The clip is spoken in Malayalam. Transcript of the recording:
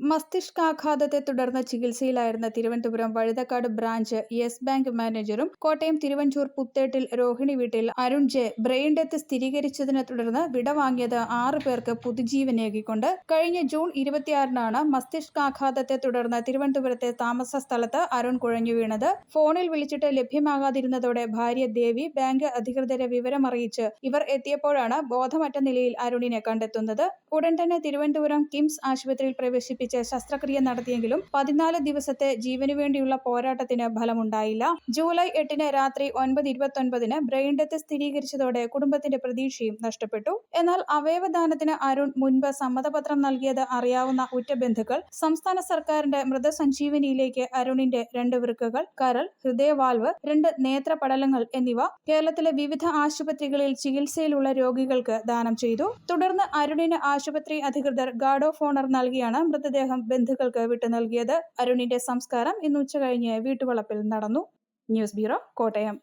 മസ്തിഷ്കാഘാതത്തെ തുടർന്ന് ചികിത്സയിലായിരുന്ന Thiruvananthapuram Vazhuthacaud branch Yes Bank മാനേജറും Kottayam Thiruvanchoor പുത്തേട്ടിൽ Rohini വീട്ടിൽ അരുൺ ജെ ബ്രെയിൻ ഡെത്ത് സ്ഥിരീകരിച്ചതിനെ തുടർന്ന് വിടവാങ്ങിയത് ആറ് പേർക്ക് പുതുജീവനേകിക്കൊണ്ട് കഴിഞ്ഞ ജൂൺ ഇരുപത്തിയാറിനാണ് മസ്തിഷ്കാഘാതത്തെ തുടർന്ന് തിരുവനന്തപുരത്തെ താമസ സ്ഥലത്ത് അരുൺ കുഴഞ്ഞു വീണത്. ഫോണിൽ വിളിച്ചിട്ട് ലഭ്യമാകാതിരുന്നതോടെ ഭാര്യ ദേവി ബാങ്ക് അധികൃതരെ വിവരമറിയിച്ച് ഇവർ എത്തിയപ്പോഴാണ് ബോധമറ്റ നിലയിൽ അരുണിനെ കണ്ടെത്തുന്നത്. ഉടൻ തന്നെ തിരുവനന്തപുരം കിംസ് ആശുപത്രിയിൽ പ്രവേശിപ്പിച്ച് ശസ്ത്രക്രിയ നടത്തിയെങ്കിലും പതിനാല് ദിവസത്തെ ജീവനു വേണ്ടിയുള്ള പോരാട്ടത്തിന് ഫലമുണ്ടായില്ല. ജൂലൈ എട്ടിന് രാത്രി ഒൻപത് ഇരുപത്തൊൻപതിന് ബ്രെയിൻ ഡെത്ത് സ്ഥിരീകരിച്ചതോടെ കുടുംബത്തിന്റെ പ്രതീക്ഷയും നഷ്ടപ്പെട്ടു. എന്നാൽ അവയവദാനത്തിന് അരുൺ മുൻപ് സമ്മതപത്രം നൽകിയത് അറിയാവുന്ന ഉറ്റ ബന്ധുക്കൾ സംസ്ഥാന സർക്കാരിന്റെ മൃതസഞ്ജീവനിയിലേക്ക് അരുണിന്റെ രണ്ട് വൃക്കകൾ കരൾ ഹൃദയവാൽവ് രണ്ട് നേത്രപടലങ്ങൾ എന്നിവ കേരളത്തിലെ വിവിധ ആശുപത്രികളിൽ ചികിത്സയിലുള്ള രോഗികൾക്ക് ദാനം ചെയ്തു. തുടർന്ന് അരുണിന് ആശുപത്രി അധികൃതർ ഗാർഡ് ഓഫ് ഓണർ നൽകിയാണ് മൃതദേഹം ബന്ധുക്കൾക്ക് വിട്ടു നൽകിയത് അരുണിന്റെ സംസ്കാരം ഇന്ന് ഉച്ചകഴിഞ്ഞ് വീട്ടുവളപ്പിൽ നടന്നു. News bureau Kottayam.